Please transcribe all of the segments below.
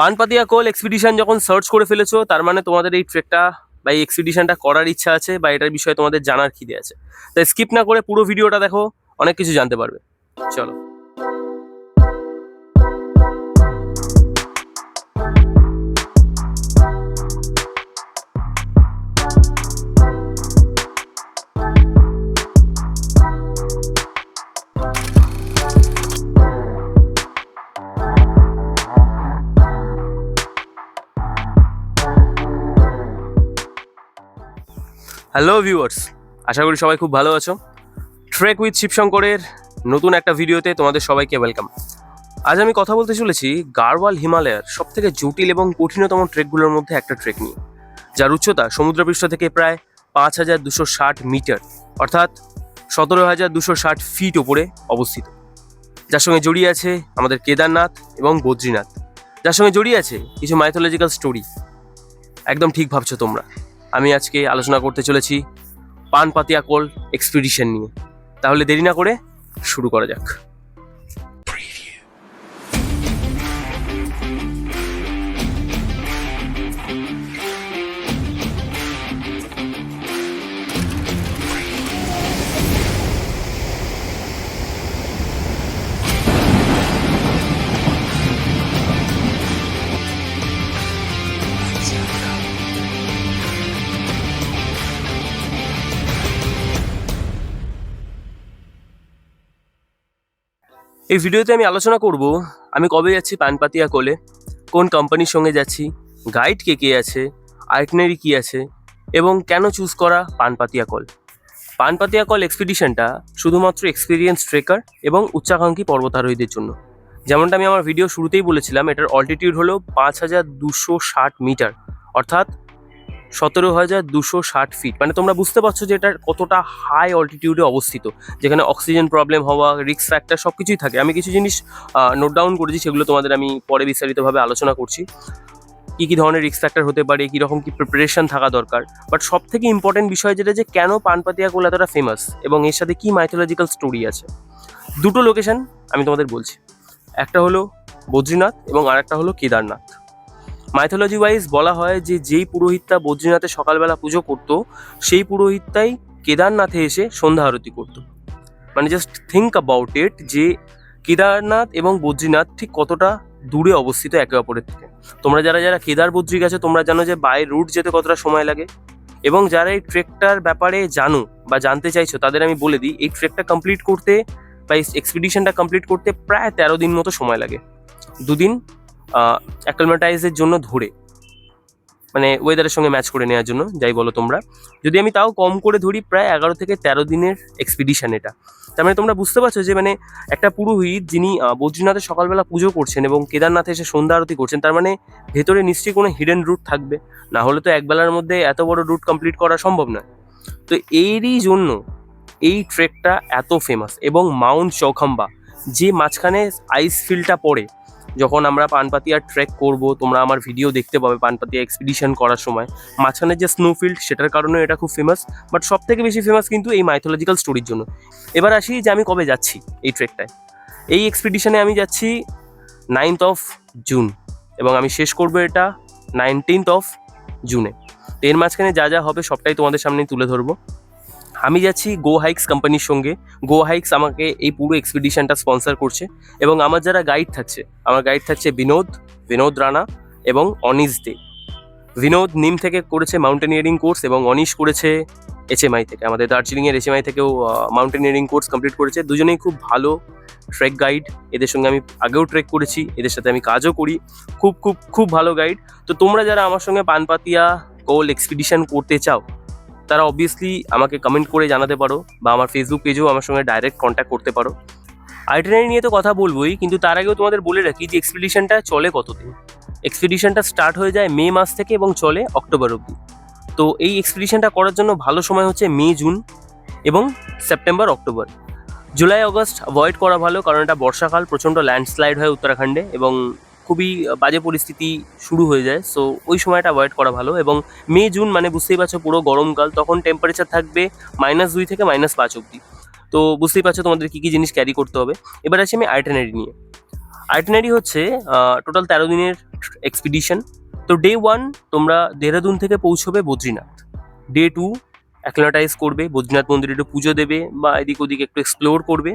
পানপাতিয়া কোল expedition যখন search করে ফেলেছো, তার মানে তোমাদের এই ট্রেকটা বা এই এক্সপিডিশনটা করার ইচ্ছা আছে বা এটার বিষয়ে তোমাদের জানার খিদে আছে। তাই স্কিপ না করে পুরো ভিডিওটা দেখো, অনেক কিছু জানতে পারবে। চলো। হ্যালো ভিউয়ার্স আশা করি সবাই খুব ভালো আছো। ট্রেক উইথ শিবশঙ্করের নতুন একটা ভিডিওতে তোমাদের সবাইকে ওয়েলকাম আজ আমি কথা বলতে চলেছি গারওয়াল হিমালয়ের সব থেকে জটিল এবং কঠিনতম ট্রেকগুলোর মধ্যে একটা ট্রেক নিয়ে, যার উচ্চতা সমুদ্রপৃষ্ঠ থেকে প্রায় পাঁচ হাজার দুশো ষাট মিটার, অর্থাৎ সতেরো হাজার দুশো ষাট ফিট ওপরে অবস্থিত। যার সঙ্গে জড়িয়ে আছে আমাদের কেদারনাথ এবং বদ্রীনাথ। যার সঙ্গে জড়িয়ে আছে কিছু মাইথোলজিক্যাল স্টোরি একদম ঠিক ভাবছ তোমরা। আমি আজকে আলোচনা করতে চলেছি পানপাতিয়া কোল্ড এক্সপিডিশন নিয়ে। তাহলে দেরি না করে শুরু করা যাক। এই ভিডিওতে আমি আলোচনা করব, আমি কবে যাচ্ছি পানপাতিয়া কোলে, কোন কোম্পানির সঙ্গে যাচ্ছি গাইড কে কে আছে আইটনারি কি আছে, এবং কেন চুজ করা পানপাতিয়া কল। পানপাতিয়া কল এক্সপিডিশনটা শুধুমাত্র এক্সপিরিয়েন্স ট্রেকার এবং উচ্চাকাঙ্ক্ষী পর্বতারোহীদের জন্য। যেমনটা আমি আমার ভিডিও শুরুতেই বলেছিলাম, এটার অল্টিটিউড হলো পাঁচ হাজার দুশো ষাট মিটার অর্থাৎ সতেরো হাজার দুশো ষাট ফিট মানে তোমরা বুঝতে পারছ যে এটার কতটা হাই অল্টিটিউডে অবস্থিত। যেখানে অক্সিজেন প্রবলেম হওয়া রিক্স ফ্যাক্টর সব কিছুই থাকে। আমি কিছু জিনিস নোট ডাউন করেছি, সেগুলো তোমাদের আমি পরে বিস্তারিতভাবে আলোচনা করছি। কী কী ধরনের রিক্স ফ্যাক্টর হতে পারে, কীরকম কী প্রিপারেশন থাকা দরকার। বাট সব থেকে ইম্পর্টেন্ট বিষয় যেটা যে কেন পানপাতিয়া কোল এতটা ফেমাস এবং এর সাথে কী মাইথোলজিক্যাল স্টোরি আছে? দুটো লোকেশন আমি তোমাদের বলছি। একটা হলো বদ্রীনাথ এবং আরেকটা হলো কেদারনাথ। মাইথোলজি ওয়াইজ বলা হয় যে, যেই পুরোহিতটা বদ্রীনাথে সকালবেলা পুজো করতো, সেই পুরোহিতটাই কেদারনাথে এসে সন্ধ্যা আরতি করতো। মানে জাস্ট থিঙ্ক অ্যাবাউট ইট যে, কেদারনাথ এবং বদ্রীনাথ ঠিক কতটা দূরে অবস্থিত একে অপরের থেকে। তোমরা যারা যারা কেদার বদ্রী গেছো, তোমরা জানো যে বাই রুট যেতে কতটা সময় লাগে। এবং যারা এই ট্রেকটার ব্যাপারে জানো বা জানতে চাইছো, তাদের আমি বলে দিই, এই ট্রেকটা কমপ্লিট করতে বা এক্সপিডিশনটা কমপ্লিট করতে প্রায় তেরো দিন মতো সময় লাগে। দুদিন অ্যাক্লমেটাইজের জন্য ধরে। মানে ওয়েদারের সঙ্গে ম্যাচ করে নেওয়ার জন্য, যাই বলো তোমরা। যদি আমি তাও কম করে ধরি, প্রায় এগারো থেকে তেরো দিনের এক্সপিডিশন এটা। তার মানে তোমরা বুঝতে পারছ যে মানে একটা পুরোহিত যিনি বদ্রীনাথে সকালবেলা পুজো করছেন এবং কেদারনাথে এসে সন্ধ্যা আরতি করছেন, তার মানে ভেতরে নিশ্চয়ই কোনো হিডেন রুট থাকবে। না হলে তো একবেলার মধ্যে এত বড় রুট কমপ্লিট করা সম্ভব নয়। তো এরই জন্য এই ট্রেকটা এত ফেমাস এবং মাউন্ট চৌখাম্বা যে মাঝখানে আইস ফিল্ডটা পড়ে যখন আমরা পানপাতিয়া ট্রেক করব, তোমরা আমার ভিডিও দেখতে পাবে পানপাতিয়া এক্সপিডিশন করার সময়। মাঝখানে যে স্নোফিল্ড সেটার কারণে এটা খুব ফেমাস বাট সব থেকে বেশি ফেমাস কিন্তু এই মাইথোলজিক্যাল স্টোরির জন্য। এবার আসি যে আমি কবে যাচ্ছি এই ট্রেকটায় এই এক্সপিডিশনে আমি যাচ্ছি নাইনথ অফ জুন এবং আমি শেষ করব এটা নাইনটিন্থ অফ জুনে এর মাঝখানে যা যা হবে সবটাই তোমাদের সামনে তুলে ধরবো। আমি যাচ্ছি গো হাইক্স কোম্পানির সঙ্গে। গো হাইক্স আমাকে এই পুরো এক্সপিডিশনটা স্পন্সার করছে এবং আমার যারা গাইড থাকছে, আমার গাইড থাকছে বিনোদ বিনোদ রানা এবং অনিশ দে। বিনোদ নিম থেকে করেছে মাউন্টেনিয়ারিং কোর্স এবং অনিশ করেছে এইচএমআই থেকে। আমাদের দার্জিলিংয়ের এইচএমআই থেকেও মাউন্টেনিয়ারিং কোর্স কমপ্লিট করেছে। দুজনেই খুব ভালো ট্রেক গাইড এদের সঙ্গে আমি আগেও ট্রেক করেছি, এদের সাথে আমি কাজও করি। খুব খুব খুব ভালো গাইড তো তোমরা যারা আমার সঙ্গে পানপাতিয়া কোল এক্সপিডিশন করতে চাও তারা অবভিয়াসলি আমাকে কমেন্ট করে জানাতে পারো বা আমার ফেসবুক পেজেও আমার সঙ্গে ডাইরেক্ট কন্ট্যাক্ট করতে পারো। আইটেনারি নিয়ে তো কথা বলবোই, কিন্তু তার আগেও তোমাদের বলে রাখি যে এক্সপিডিশনটা চলে কতদিন? এক্সপিডিশনটা স্টার্ট হয়ে যায় মে মাস থেকে এবং চলে অক্টোবর অবধি। তো এই এক্সপিডিশনটা করার জন্য ভালো সময় হচ্ছে মে, জুন এবং September, October. July August avoid করা ভালো, কারণ এটা বর্ষাকাল, প্রচণ্ড ল্যান্ডস্লাইড হয় উত্তরাখণ্ডে এবং খুবই বাজে পরিস্থিতি শুরু হয়ে যায়। সো ওই সময়টা অ্যাভয়েড করা ভালো এবং মে, জুন মানে বুঝতেই পারছ পুরো গরমকাল, তখন টেম্পারেচার থাকবে মাইনাস দুই থেকে মাইনাস পাঁচ অবধি। তো বুঝতেই পারছ তোমাদের কী কী জিনিস ক্যারি করতে হবে। এবার আসি আমি আইটেনারি নিয়ে। আইটেনারি হচ্ছে টোটাল তেরো দিনের এক্সপিডিশন তো ডে ওয়ান তোমরা দেহরাদুন থেকে পৌঁছবে বদ্রীনাথ। ডে টু অ্যাক্লিমাটাইজ করবে, বদ্রীনাথ মন্দিরে একটু পুজো দেবে বা এদিক ওদিক একটু এক্সপ্লোর করবে।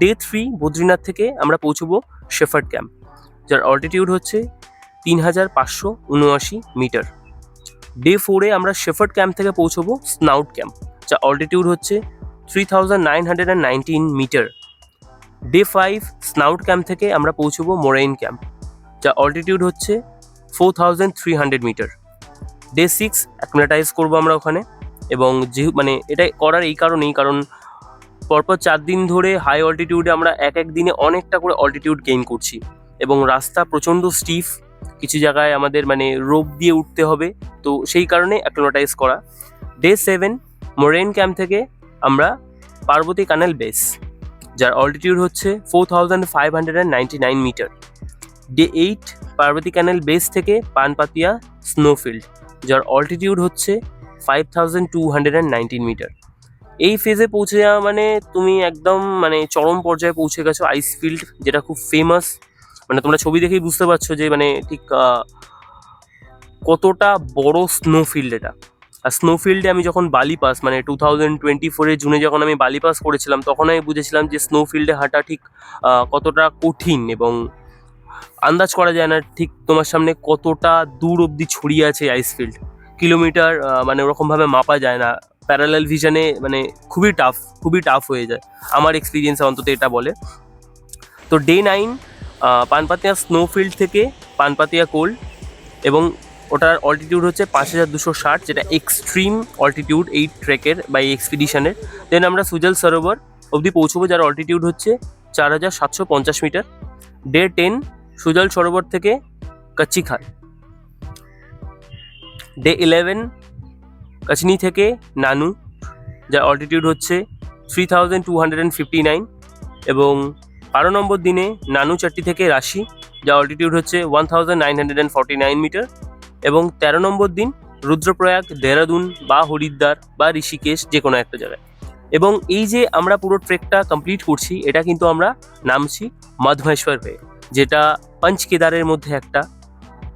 ডে থ্রি বদ্রীনাথ থেকে আমরা পৌঁছবো শেফার্ড ক্যাম্প যার অল্টিটিউড হচ্ছে তিন হাজার পাঁচশো উনআশি মিটার। ডে ফোরে আমরা শেফার্ড ক্যাম্প থেকে পৌঁছবো স্নাউট ক্যাম্প যা অল্টিটিউড হচ্ছে three thousand nine hundred and nineteen metre. Day five snout camp থেকে আমরা পৌঁছবো মোরাইন ক্যাম্প যা অল্টিটিউড হচ্ছে four thousand three hundred metre. Day six acclimatise করব আমরা ওখানে, এবং যেহেতু মানে এটা করার এই কারণেই, কারণ পরপর চার দিন ধরে হাই অল্টিটিউডে আমরা এক এক দিনে অনেকটা করে অল্টিটিউড গেইন করছি। এবং রাস্তা প্রচণ্ড স্টিফ কিছু জায়গায় আমাদের মানে রোপ দিয়ে উঠতে হবে। তো সেই কারণে অ্যাক্লোমাটাইজ করা। ডে সেভেন মোরেন ক্যাম্প থেকে আমরা পার্বতী কানেল বেস যার অল্টিটিউড হচ্ছে four thousand five hundred and ninety nine metre day eight Parvati canal base থেকে পানপাতিয়া স্নোফিল্ড যার অল্টিটিউড হচ্ছে five thousand two hundred and nineteen metre এই ফেজে পৌঁছে যাওয়া মানে তুমি একদম মানে চরম পর্যায়ে পৌঁছে গেছো আইস ফিল্ড যেটা খুব ফেমাস মানে তোমরা ছবি দেখেই বুঝতে পারছ যে মানে ঠিক কতটা বড় স্নো ফিল্ড এটা। আর স্নো ফিল্ডে আমি যখন বালি পাস মানে টু থাউজেন্ড টোয়েন্টি ফোরে জুনে যখন আমি বালি পাস করেছিলাম, তখন আমি বুঝেছিলাম যে স্নো ফিল্ডে হাঁটা ঠিক কতটা কঠিন এবং আন্দাজ করা যায় না ঠিক তোমার সামনে কতটা দূর অবধি ছড়িয়ে আছে আইস ফিল্ড কিলোমিটার মানে ওরকমভাবে মাপা যায় না। প্যারালাল ভিশনে মানে খুবই টাফ খুবই টাফ হয়ে যায়। আমার এক্সপিরিয়েন্স অন্তত এটা বলে। তো ডে নাইন পানপাতিয়া স্নোফিল্ড থেকে পানপাতিয়া কোল এবং ওটার অল্টিটিউড হচ্ছে পাঁচ হাজার দুশো ষাট, যেটা এক্সট্রিম অল্টিটিউড এই ট্রেকের বা এই এক্সপিডিশনের দেন আমরা সুজল সরোবর অবধি পৌঁছবো, যার অল্টিটিউড হচ্ছে চার হাজার সাতশো পঞ্চাশ metre day ten Sujal Sarovar থেকে কচ্চি খাল ডে ইলেভেন কাচনি থেকে নানু, যার অল্টিটিউড হচ্ছে three thousand two hundred and fifty nine এবং বারো নম্বর দিনে নানু চারটি থেকে রাশি, যা অল্টিটিউড হচ্ছে one thousand nine hundred and forty nine metre এবং তেরো নম্বর দিন রুদ্রপ্রয়াগ, দেহরাদুন বা হরিদ্বার বা ঋষিকেশ যে কোনো একটা জায়গায়। এবং এই যে আমরা পুরো ট্রেকটা কমপ্লিট করছি, এটা কিন্তু আমরা নামছি মধমেশ্বর হয়ে যেটা পঞ্চ কেদারের মধ্যে একটা।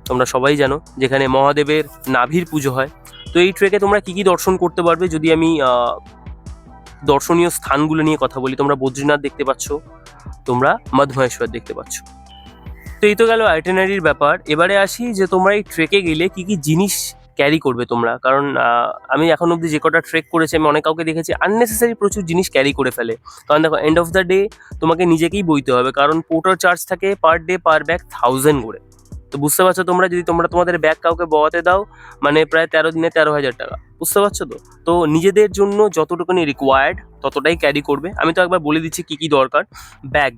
তোমরা সবাই জানো, যেখানে মহাদেবের নাভির পুজো হয়। তো এই ট্রেকে তোমরা কি কি দর্শন করতে পারবে? যদি আমি দর্শনীয় স্থানগুলো নিয়ে কথা বলি, তোমরা বদ্রীনাথ দেখতে পাচ্ছ তোমরা মধমহেশ্বর দেখতে পাচ্ছ। তো এই তো গেল আইটেনারির ব্যাপার। এবারে আসি যে তোমরা এই ট্রেকে গেলে কি কি জিনিস ক্যারি করবে তোমরা? কারণ আমি এখন অবধি যে কটা ট্রেক করেছি, আমি অনেক কাউকে দেখেছি আননেসেসারি প্রচুর জিনিস ক্যারি করে ফেলে। কারণ দেখো এন্ড অফ দ্য ডে তোমাকে নিজেকেই বইতে হবে। কারণ পোর্টার চার্জ থাকে per day per bag thousand করে। তো বুঝতে পারছ তোমরা? যদি তোমরা তোমাদের ব্যাগ কাউকে বওয়াতে দাও মানে প্রায় তেরো দিনে তেরো হাজার টাকা। বুঝতে পারছ তো? তো নিজেদের জন্য যতটুকুনি রিকোয়ার্ড ততটাই ক্যারি করবে। আমি তো একবার বলে দিচ্ছি কী কী দরকার। ব্যাগ।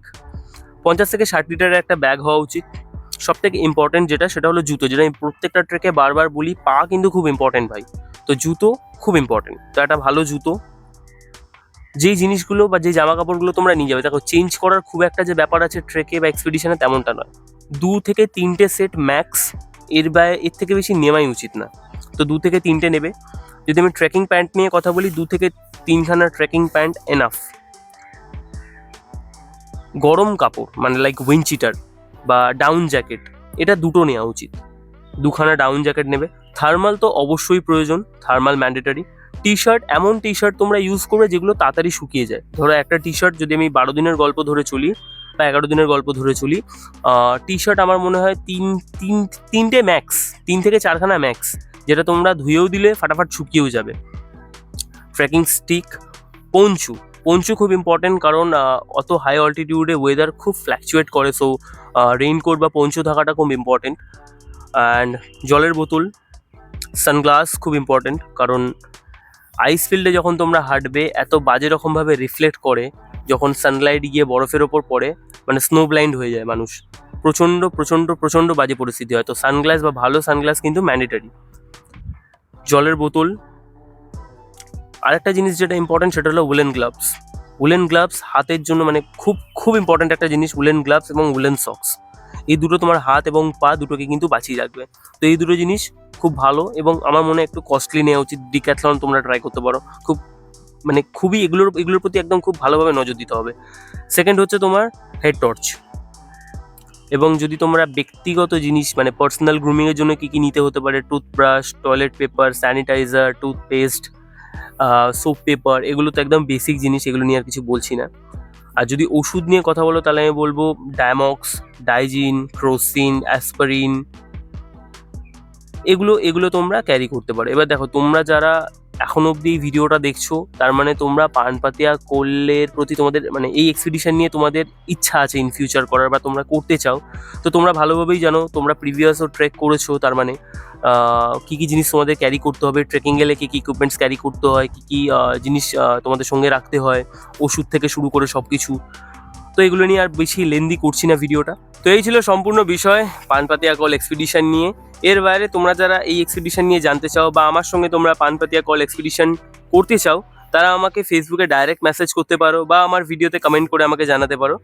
পঞ্চাশ থেকে ষাট লিটারের একটা ব্যাগ হওয়া উচিত। সব থেকে ইম্পর্টেন্ট যেটা, সেটা হলো জুতো। যেটা আমি প্রত্যেকটা ট্রেকে বারবার বলি, পা কিন্তু খুব ইম্পর্টেন্ট ভাই। তো জুতো খুব ইম্পর্টেন্ট তো একটা ভালো জুতো। যেই জিনিসগুলো বা যে জামা কাপড়গুলো তোমরা নিয়ে যাবে, দেখো চেঞ্জ করার খুব একটা যে ব্যাপার আছে ট্রেকে বা এক্সপিডিশনে তেমনটা নয়। দু থেকে তিনটে সেট ম্যাক্স এর বা, এর থেকে বেশি নেওয়াই উচিত না। তো দু থেকে তিনটে নেবে। যদি আমি ট্রেকিং প্যান্ট নিয়ে কথা বলি, দু থেকে তিনখানা ট্রেকিং প্যান্ট এনাফ গরম কাপড় মানে লাইক উইনচিটার বা ডাউন জ্যাকেট এটা দুটো নেওয়া উচিত। দুখানা ডাউন জ্যাকেট নেবে। থার্মাল তো অবশ্যই প্রয়োজন থার্মাল ম্যান্ডেটারি টি শার্ট এমন টি শার্ট তোমরা ইউজ করবে যেগুলো তাড়াতাড়ি শুকিয়ে যায়। ধরো একটা টি শার্ট যদি আমি বারো দিনের গল্প ধরে চলি বা এগারো দিনের গল্প ধরে চলি। টি শার্ট আমার মনে হয় তিন তিন, তিনটে ম্যাক্স তিন থেকে চারখানা ম্যাক্স যেটা তোমরা ধুয়েও দিলে ফাটাফাট শুকিয়েও যাবে। Trekking stick Panchu. পঞ্চু খুব ইম্পর্টেন্ট কারণ অত হাই অল্টিটিউডে ওয়েদার খুব ফ্ল্যাকচুয়েট করে সো রেইনকোট বা পঞ্চু থাকাটা খুব ইম্পর্টেন্ট অ্যান্ড জলের বোতল সানগ্লাস খুব ইম্পর্টেন্ট কারণ আইস ফিল্ডে যখন তোমরা হাঁটবে, এত বাজে রকমভাবে রিফ্লেক্ট করে, যখন সানলাইট গিয়ে বরফের ওপর পড়ে মানে স্নো ব্লাইন্ড হয়ে যায় মানুষ। প্রচণ্ড প্রচণ্ড প্রচণ্ড বাজে পরিস্থিতি হয়। তো সানগ্লাস বা ভালো সানগ্লাস কিন্তু ম্যান্ডেটারি জলের বোতল। আরেকটা জিনিস যেটা ইম্পর্টেন্ট সেটা হলো উলেন গ্লাভস উলেন গ্লাভস হাতের জন্য মানে খুব খুব ইম্পর্টেন্ট একটা জিনিস উলেন গ্লাভস এবং উলেন সক্স এই দুটো তোমার হাত এবং পা দুটোকে কিন্তু বাঁচিয়ে রাখবে। তো এই দুটো জিনিস খুব ভালো এবং আমার মনে একটু কস্টলি নেওয়া উচিত। ডিক্যাথলন তোমরা ট্রাই করতে পারো। খুব মানে খুবই এগুলোর এগুলোর প্রতি একদম খুব ভালোভাবে নজর দিতে হবে। সেকেন্ড হচ্ছে তোমার হেড টর্চ এবং যদি তোমরা ব্যক্তিগত জিনিস মানে পার্সোনাল গ্রুমিংয়ের জন্য কী কী নিতে হতে পারে? Toothbrush toilet paper sanitiser toothpaste soap paper এগুলো তো একদম বেসিক জিনিস, এগুলো নিয়ে আর কিছু বলছি না। আর যদি ওষুধ নিয়ে কথা বলো, তাহলে আমি বলব ডায়মক্স ডাইজিন ক্রোসিন অ্যাসপারিন এগুলো এগুলো তোমরা ক্যারি করতে পারো। এবার দেখো, তোমরা যারা এখন অবধি এই ভিডিওটা দেখছ, তার মানে তোমরা পানপাতিয়া কোল্লের প্রতি তোমাদের মানে এই এক্সপিডিশন নিয়ে তোমাদের ইচ্ছা আছে ইন ফিউচার করার বা তোমরা করতে চাও, তো তোমরা ভালোভাবেই জানো, তোমরা প্রিভিয়াসও ট্রেক করেছ, তার মানে কী কী জিনিস তোমাদের ক্যারি করতে হবে ট্রেকিং গেলে কী কী ইকুইপমেন্টস ক্যারি করতে হয়, কী কী জিনিস তোমাদের সঙ্গে রাখতে হয়, ওষুধ থেকে শুরু করে সব কিছু তো এগুলো নিয়ে আর বেশি লেন্দি করছি না ভিডিওটা। তো এই ছিল সম্পূর্ণ বিষয় পানপাতিয়া কল এক্সপিডিশন নিয়ে। এর বাইরে তোমরা যারা এই এক্সপিডিশন নিয়ে জানতে চাও বা আমার সঙ্গে তোমরা পানপাতিয়া কল এক্সপিডিশন করতে চাও, তারা আমাকে ফেসবুকে ডাইরেক্ট মেসেজ করতে পারো বা আমার ভিডিওতে কমেন্ট করে আমাকে জানাতে পারো।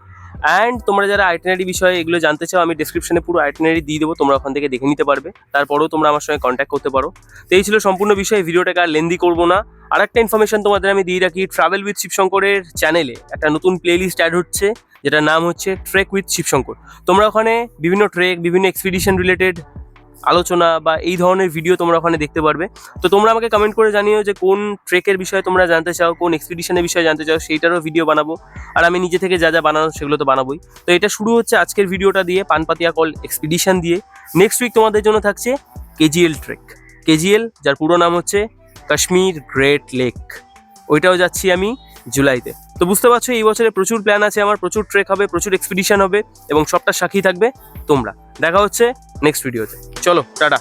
অ্যান্ড তোমরা যারা আইটেনারি বিষয়ে এগুলো জানতে চাও, আমি ডিসক্রিপশনে পুরো আইটেনারি দিয়ে দেবো, তোমরা ওখান থেকে দেখে নিতে পারবে। তারপরেও তোমরা আমার সঙ্গে কন্ট্যাক্ট করতে পারো। তো এই ছিল সম্পূর্ণ বিষয়ে ভিডিওটাকে আর লেন্দি করব না। আর একটা ইনফরমেশন তোমাদের আমি দিয়ে রাখি ট্রাভেল উইথ শিবশঙ্করের চ্যানেলে একটা নতুন প্লেলিস্ট অ্যাড হচ্ছে, যেটার নাম হচ্ছে ট্রেক উইথ শিবশঙ্কর তোমরা ওখানে বিভিন্ন ট্রেক বিভিন্ন এক্সপিডিশন রিলেটেড আলোচনা বা এই ধরনের ভিডিও তোমরা ওখানে দেখতে পারবে। তো তোমরা আমাকে কমেন্ট করে জানিও যে কোন ট্রেকের বিষয়ে তোমরা জানতে চাও, কোন এক্সপিডিশনের বিষয়ে জানতে চাও, সেইটারও ভিডিও বানাবো। আর আমি নিজে থেকে যা যা বানানো সেগুলো তো বানাবোই। তো এটা শুরু হচ্ছে আজকের ভিডিওটা দিয়ে পানপাতিয়া কল এক্সপিডিশন দিয়ে। নেক্সট উইক তোমাদের জন্য থাকছে কেজিএল ট্রেক কেজিএল যার পুরো নাম হচ্ছে কাশ্মীর গ্রেট লেক ওইটাও যাচ্ছি আমি জুলাইতে। তো বুঝতে পারছ, এই বছরে প্রচুর প্ল্যান আছে আমার, প্রচুর ট্রেক হবে, প্রচুর এক্সপিডিশন হবে এবং সবটা সাক্ষী থাকবে তোমরা। দেখা হচ্ছে নেক্সট ভিডিওতে। চলো টাটা।